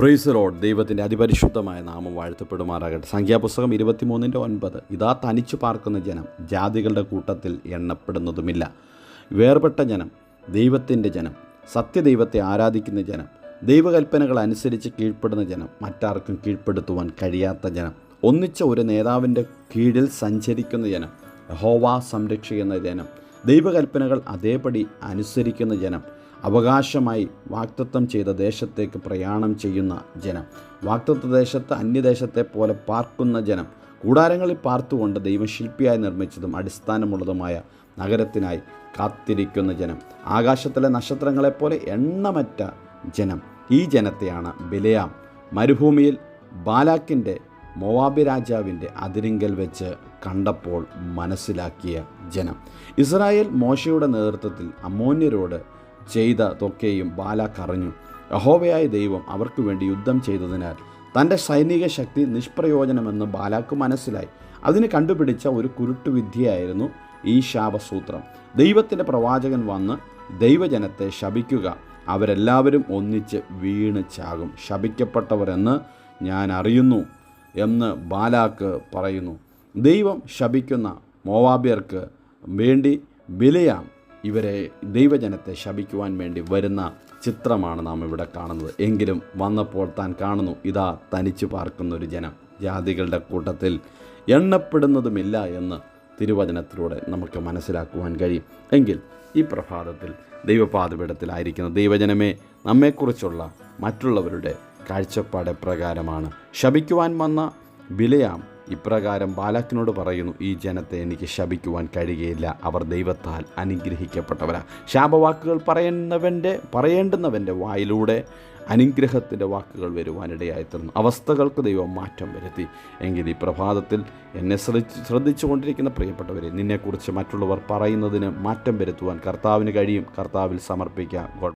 Price road ദൈവത്തിന്റെ അതിപരിശുദ്ധമായ നാമം വാഴ്ത്തപ്പെടുമാറാകട്ടെ. സംഖ്യാപുസ്തകം ഇരുപത്തിമൂന്നിന്റെ ഒൻപത്. ഇതാ തനിച്ചു പാർക്കുന്ന ജനം ജാതികളുടെ കൂട്ടത്തിൽ എണ്ണപ്പെടുന്നതുമില്ല. വേർപെട്ട ജനം ദൈവത്തിന്റെ ജനം സത്യദൈവത്തെ ആരാധിക്കുന്ന ജനം ദൈവകൽപ്പനകൾ അനുസരിച്ച് കീഴ്പ്പെടുന്ന ജനം മറ്റാർക്കും കീഴ്പ്പെടുത്തുവാൻ കഴിയാത്ത ജനം ഒന്നിച്ച ഒരു നേതാവിന്റെ കീഴിൽ സഞ്ചരിക്കുന്ന ജനം ഹോവ സംരക്ഷിക്കുന്ന ജനം ദൈവകൽപ്പനകൾ അതേപടി അനുസരിക്കുന്ന ജനം അവകാശമായി വാക്തത്വം ചെയ്ത ദേശത്തേക്ക് പ്രയാണം ചെയ്യുന്ന ജനം. വാക്തത്വ ദേശത്ത് അന്യദേശത്തെ പോലെ പാർക്കുന്ന ജനം. കൂടാരങ്ങളിൽ പാർത്തുകൊണ്ട് ദൈവം ശില്പിയായി നിർമ്മിച്ചതും അടിസ്ഥാനമുള്ളതുമായ നഗരത്തിനായി കാത്തിരിക്കുന്ന ജനം. ആകാശത്തിലെ നക്ഷത്രങ്ങളെപ്പോലെ എണ്ണമറ്റ ജനം. ഈ ജനത്തെയാണ് ബിലയാം. മരുഭൂമിയിൽ ബാലാക്കിന്റെ മൊവാബി രാജാവിന്റെ അതിരിങ്കൽ വെച്ച് കണ്ടപ്പോൾ മനസ്സിലാക്കിയ ജനം. ഇസ്രായേൽ മോശയുടെ നേതൃത്വത്തിൽ അമോന്യരോട് ചെയ്തതൊക്കെയും ബാല കറഞ്ഞു യഹോവയായ ദൈവം അവർക്ക് വേണ്ടി യുദ്ധം ചെയ്തതിനാൽ തന്റെ സൈനിക ശക്തി നിഷ്പ്രയോജനമെന്ന് ബാലാക്ക് മനസ്സിലായി. അതിന് കണ്ടുപിടിച്ച ഒരു കുരുട്ടുവിദ്യയായിരുന്നു ഈ ശാപസൂത്രം ദൈവത്തിന്റെ പ്രവാചകൻ വന്ന് ദൈവജനത്തെ ശപിക്കുക. അവരെല്ലാവരും ഒന്നിച്ച് വീണ് ചാകും. ശപിക്കപ്പെട്ടവരെന്ന് ഞാൻ അറിയുന്നു എന്ന് ബാലാക്ക് പറയുന്നു. ദൈവം ശപിക്കുന്ന മോവാബിയർക്ക് വേണ്ടി ബിലയാം. ഇവരെ ദൈവജനത്തെ ശപിക്കുവാൻ വേണ്ടി വരുന്ന ചിത്രമാണ് നാം ഇവിടെ കാണുന്നത്. എങ്കിലും വന്നപ്പോൾ താൻ കാണുന്നു ഇതാ തനിച്ചു പാർക്കുന്ന ഒരു ജനം. ജാതികളുടെ കൂട്ടത്തിൽ എണ്ണപ്പെടുന്നതുമില്ല എന്ന് തിരുവചനത്തിലൂടെ നമുക്ക് മനസ്സിലാക്കുവാൻ കഴിയും. എങ്കിൽ ഈ പ്രഭാതത്തിൽ ദൈവപാതപീഠത്തിലായിരിക്കുന്ന ദൈവജനമേ നമ്മെക്കുറിച്ചുള്ള മറ്റുള്ളവരുടെ കാഴ്ചപ്പാട് പ്രകാരമാണ് ശപിക്കുവാൻ വന്ന ബിലയാം ഇപ്രകാരം ബാലാക്കിനോട് പറയുന്നു ഈ ജനത്തെ എനിക്ക് ശപിക്കുവാൻ കഴിയുകയില്ല. അവർ ദൈവത്താൽ അനുഗ്രഹിക്കപ്പെട്ടവരാ. ശാപവാക്കുകൾ പറയുന്നവന്റെ പറയേണ്ടുന്നവന്റെ വായിലൂടെ അനുഗ്രഹത്തിന്റെ വാക്കുകൾ വരുവാനിടയായിത്തീർന്നു. അവസ്ഥകൾക്ക് ദൈവം മാറ്റം വരുത്തി. എങ്കിൽ ഈ പ്രഭാതത്തിൽ എന്നെ ശ്രദ്ധിച്ച് കൊണ്ടിരിക്കുന്ന പ്രിയപ്പെട്ടവരെ നിന്നെക്കുറിച്ച് മറ്റുള്ളവർ പറയുന്നതിന് മാറ്റം വരുത്തുവാൻ കർത്താവിന് കഴിയും. കർത്താവിൽ സമർപ്പിക്കാം.